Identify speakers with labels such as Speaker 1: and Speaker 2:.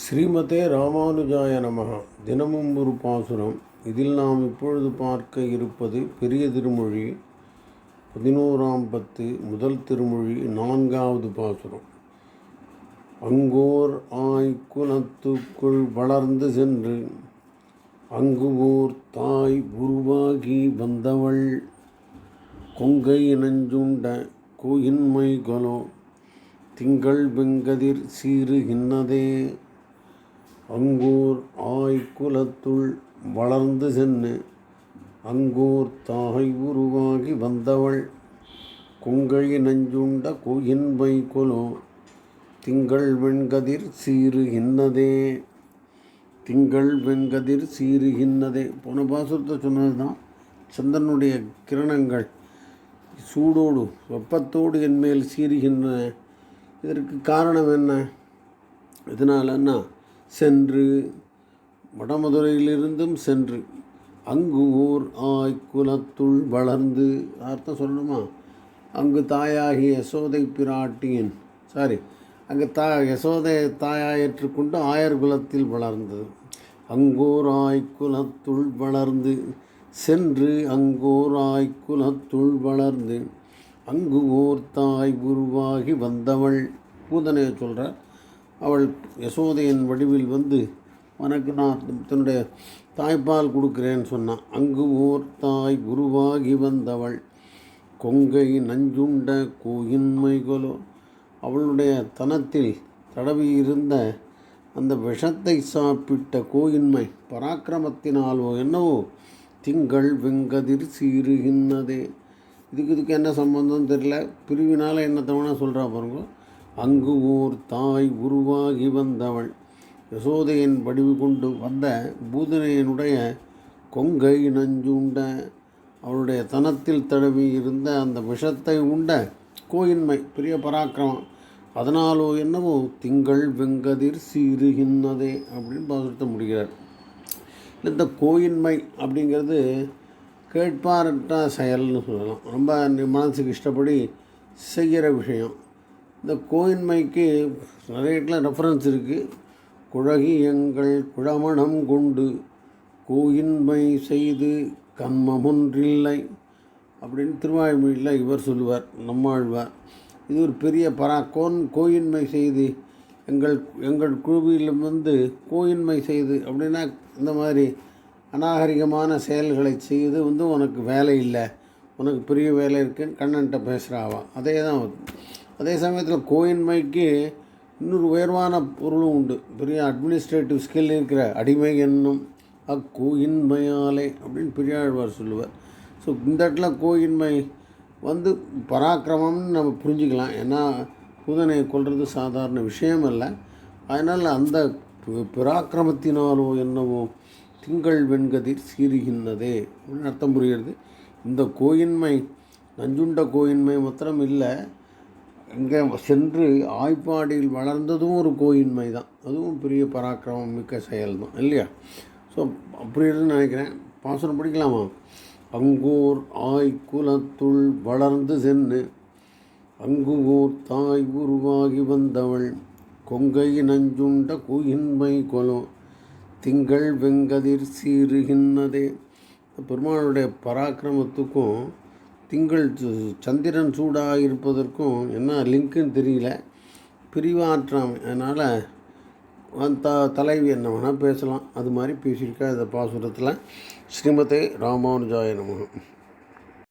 Speaker 1: ஸ்ரீமதே ராமானுஜாய நமக. தினமும் ஒரு பாசுரம். இதில் நாம் இப்பொழுது பார்க்க இருப்பது பெரிய திருமொழி பதினோராம் பத்து முதல் திருமொழி நான்காவது பாசுரம். அங்கோர் ஆய் குலத்துக்குள் வளர்ந்து சென்று அங்கு ஓர் தாய் உருவாகி வந்தவள் கொங்கை நஞ்சுண்ட கோயின்மை கொலோ திங்கள் வெங்கதிர் சீறுகின்னதே. அங்கூர் ஆய்குலத்துள் வளர்ந்து சென்று அங்கூர் தாய் உருவாகி வந்தவள் கொங்கை நஞ்சுண்ட குயின்பை கொலோ திங்கள் வெண்கதிர் சீறு திங்கள் வெண்கதிர் சீறு போன பாசுரத்தை சொன்னது தான் சந்திரனுடைய கிரணங்கள். சூடோடு வெப்பத்தோடு என்மேல் சீறுகின்றன. இதற்கு காரணம் என்ன? இதனாலன்னா சென்று வடமதுரையிலிருந்தும் சென்று அங்கு ஓர் ஆய் குலத்துள் வளர்ந்து அர்த்தம் சொல்லணுமா? அங்கு தாயாகி யசோதை பிராட்டியின் சாரி அங்கு தா யசோதை தாயாயற்றுக்கொண்டு ஆயர் குலத்தில் வளர்ந்தது. அங்கோர் ஆய் குலத்துள் வளர்ந்து சென்று அங்கோர் ஆய் குலத்துள் வளர்ந்து அங்கு ஓர் தாய் உருவாகி வந்தவள். பூதனையை சொல்கிறார் அவள் யசோதையின் வடிவில் வந்து உனக்கு நான் தன்னுடைய தாய்ப்பால் கொடுக்குறேன்னு சொன்னான். அங்கு ஓர் தாய் குருவாகி வந்தவள் கொங்கை நஞ்சுண்ட கோயின்மைகளோ அவளுடைய தனத்தில் தடவி இருந்த அந்த விஷத்தை சாப்பிட்ட கோயின்மை பராக்கிரமத்தினாலோ என்னவோ திங்கள் வெங்கதிர் சீருகின்றதே இதுக்கு இதுக்கு என்ன சம்பந்தம் தெரியல. பிரிவினால் என்ன தவணை சொல்கிறா பாருங்க. அங்கு ஓர் தாய் உருவாகி வந்தவள். யசோதையின் வடிவு கொண்டு வந்த பூதனையனுடைய கொங்கை நஞ்சுண்ட அவளுடைய தனத்தில் தழுவி இருந்த அந்த விஷத்தை உண்ட கோயின்மை பெரிய பராக்கிரமம். அதனாலோ என்னவோ திங்கள் வெங்கதிர் சீருகின்றதே அப்படின்னு பாசுரத்தை முடிகிறார் இந்த கோயின்மை அப்படிங்கிறது கேட்பாரற்ற செயல்னு சொல்லலாம். ரொம்ப மனசுக்கு இஷ்டப்படி செய்கிற விஷயம். இந்த கோயின்மைக்கு நிறைய இடத்துல ரெஃபரன்ஸ் இருக்குது குழகி எங்கள் குழமணம் கொண்டு கோயின்மை செய்து கண்மமொன்றில்லை அப்படின்னு திருவாய்மொழியில் இவர் சொல்லுவார் நம்மாழ்வார். இது ஒரு பெரிய பரா கோன் கோயின்மை செய்து எங்கள் எங்கள் குழுவில் வந்து கோயின்மை செய்து அப்படின்னா இந்த மாதிரி அநாகரிகமான செயல்களை செய்து வந்து உனக்கு வேலை இல்லை உனக்கு பெரிய வேலை இருக்குன்னு கண்ணன்ட்ட பேசுகிறாவா அதே தான் அதே சமயத்தில் கோயின்மைக்கு இன்னொரு உயர்வான பொருளும் உண்டு. பெரிய அட்மினிஸ்ட்ரேட்டிவ் ஸ்கில் இருக்கிற அடிமை என்னும் அக்கோயின்மையாலே அப்படின்னு பெரியாழ்வார் சொல்லுவார். ஸோ இந்த இடத்துல கோயின்மை வந்து பராக்கிரமம்னு நம்ம புரிஞ்சுக்கலாம். ஏன்னா பூதனை கொள்வது சாதாரண விஷயம் அல்ல அதனால் அந்த பராக்கிரமத்தினாலோ என்னவோ திங்கள் வெண்கதிர் சீறுகின்றதே அப்படின்னு அர்த்தம் புரிகிறது. இந்த கோயின்மை நஞ்சுண்ட கோயின்மை மாத்திரம் இல்லை அங்கே சென்று ஆய்ப்பாடியில் வளர்ந்ததும் ஒரு கோயின்மை தான். அதுவும் பெரிய பராக்கிரமம் மிக்க செயல் தான் இல்லையா? ஸோ அப்படி இருக்குன்னு நினைக்கிறேன். பாசனம் படிக்கலாமா? அங்கூர் ஆய் குலத்துள் வளர்ந்து சென்று அங்குகூர் தாய் உருவாகி வந்தவள் கொங்கை நஞ்சுண்ட கோயின்மை கொலோ திங்கள் வெங்கதிர் சீறுகின்றதே பெருமாளுடைய பராக்கிரமத்துக்கும் திங்கள் சந்திரன் சூடாக இருப்பதற்கும் என்ன லிங்க்குன்னு தெரியல. பிரிவாற்றாமை. அதனால் த தலைவி என்ன வேணால் பேசலாம். அது மாதிரி பேசியிருக்கா இந்த பாசுரத்தில். ஸ்ரீமதே ராமானுஜாய நமகம்